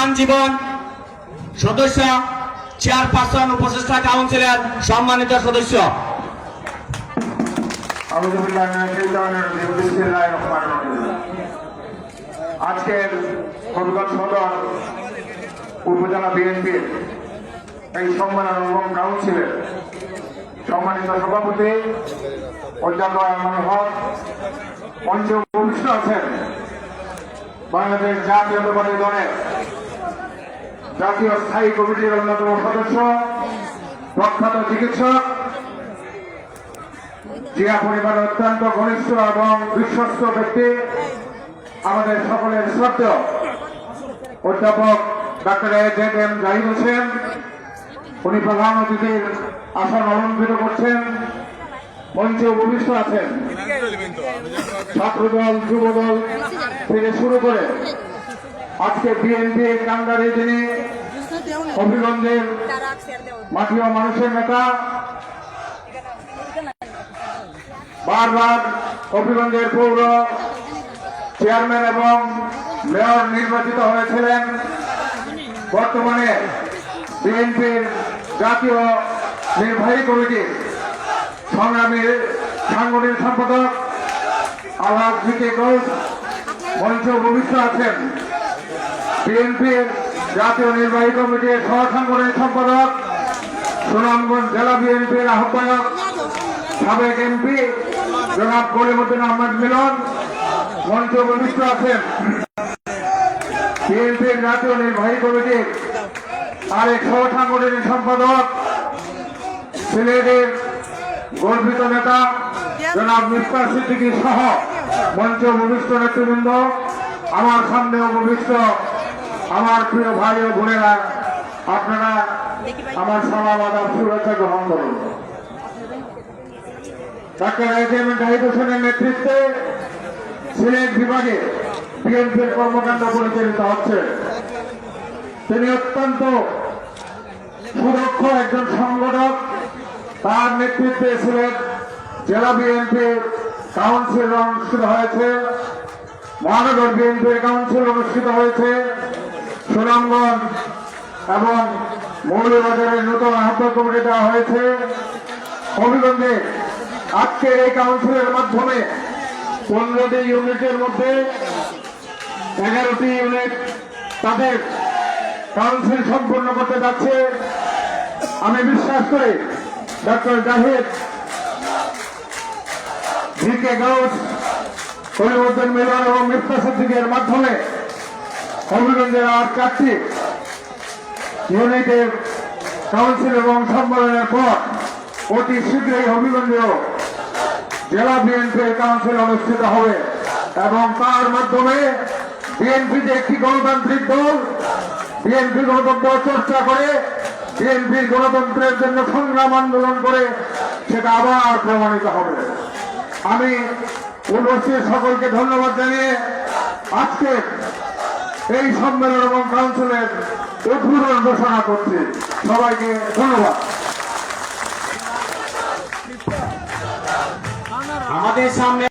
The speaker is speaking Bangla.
হাসান জীবন সদস্য, চেয়ারপারসন, উপদেষ্টা, কাউন্সিলর, সম্মানিত সদস্য। আজকের হবিগঞ্জ সদর উপজেলা বিএনপির এই সম্মেলন এবং কাউন্সিলের সম্মানিত সভাপতি উপবিষ্ট আছেন। বাংলাদেশ জাতীয়তাবাদী দলের জাতীয় স্থায়ী কমিটির অন্যতম সদস্য, প্রখ্যাত চিকিৎসক, জিয়া পরিবারের অত্যন্ত ঘনিষ্ঠ এবং বিশ্বস্ত ব্যক্তি, আমাদের সকলের শ্রদ্ধেয় অধ্যাপক doctor Z M Zahid Hossain. উনি প্রধান অতিথির আসন অলঙ্কৃত করছেন। মঞ্চে উপবিষ্ট আছেন ছাত্রদল, যুবদল থেকে শুরু করে আজকে বিএনপি কান্ডারে যিনি হবিগঞ্জের মাটি ও মানুষের নেতা। বারবার হবিগঞ্জের পৌর চেয়ারম্যান এবং মেয়র নির্বাচিত হয়েছিলেন। বর্তমানে বিএনপির জাতীয় নির্বাহী কমিটির সংগ্রামী সাংগঠনিক সম্পাদক আল্লাহ জিকে ঘোষ, মঞ্চ ভবিষ্য আছেন। বিএনপির জাতীয় নির্বাহী কমিটির সহ সাংগঠনিক সম্পাদক, সুনামগঞ্জ জেলা বিএনপির আহ্বায়ক, সাবেক এমপি জনাব কলিমুদ্দিন আহমদ মিলন, মঞ্চ ভবিষ্য আছেন। বিএনপির জাতীয় নির্বাহী কমিটির আরেক সহ সাংগঠনিক সম্পাদক, সিলেটের গর্বিত নেতা জনাব মিস্টার সিদ্দিকী সহ মঞ্চ ভবিষ্ঠ নেতৃবৃন্দ, আমার সামনে ভবিষ্ঠ আমার প্রিয় ভাই ও বোনেরা আপনারা আমার সালাম আদাব শুভেচ্ছা গ্রহণ করুন। ডাক্তার এস এম জাহিদ হোসেনের নেতৃত্বে সিলেট বিভাগে বিএনপির কর্মকাণ্ড পরিচালিত হচ্ছে। তিনি অত্যন্ত সুদক্ষ একজন সংগঠক। তার নেতৃত্বে সিলেট জেলা বিএনপির কাউন্সিল অনুষ্ঠিত হয়েছে। মহানগর বিএনপির কাউন্সিল অনুষ্ঠিত হয়েছে। সুনামগঞ্জ এবং মৌলবাজারের নতুন আহ্বায়ক কমিটি দেওয়া হয়েছে। হবিগঞ্জে আজকের এই কাউন্সিলের মাধ্যমে পনেরোটি ইউনিটের মধ্যে এগারোটি ইউনিট তাদের কাউন্সিল সম্পূর্ণ করতে যাচ্ছে। আমি বিশ্বাস করি ডক্টর জাহিদ, ভিকে গাউস কলিমুদ্দিন মিলন এবং মিফতা সিদ্দিকের মাধ্যমে হবিগঞ্জের আর চারটি ইউনিটের কাউন্সিল এবং সম্মেলনের পর অতি শীঘ্রই হবিগঞ্জেও জেলা বিএনপির কাউন্সিল অনুষ্ঠিত হবে এবং তার মাধ্যমে বিএনপি যে একটি গণতান্ত্রিক দল, বিএনপি গণতন্ত্র চর্চা করে বিএনপির গণতন্ত্রের জন্য সংগ্রাম আন্দোলন করে সেটা আবার প্রমাণিত হবে। আমি উপস্থিত সকলকে ধন্যবাদ জানিয়ে আজকে এই সম্মেলন এবং কাউন্সিলের উদ্বোধন ঘোষণা করছি। সবাইকে ধন্যবাদ। আমাদের সামনে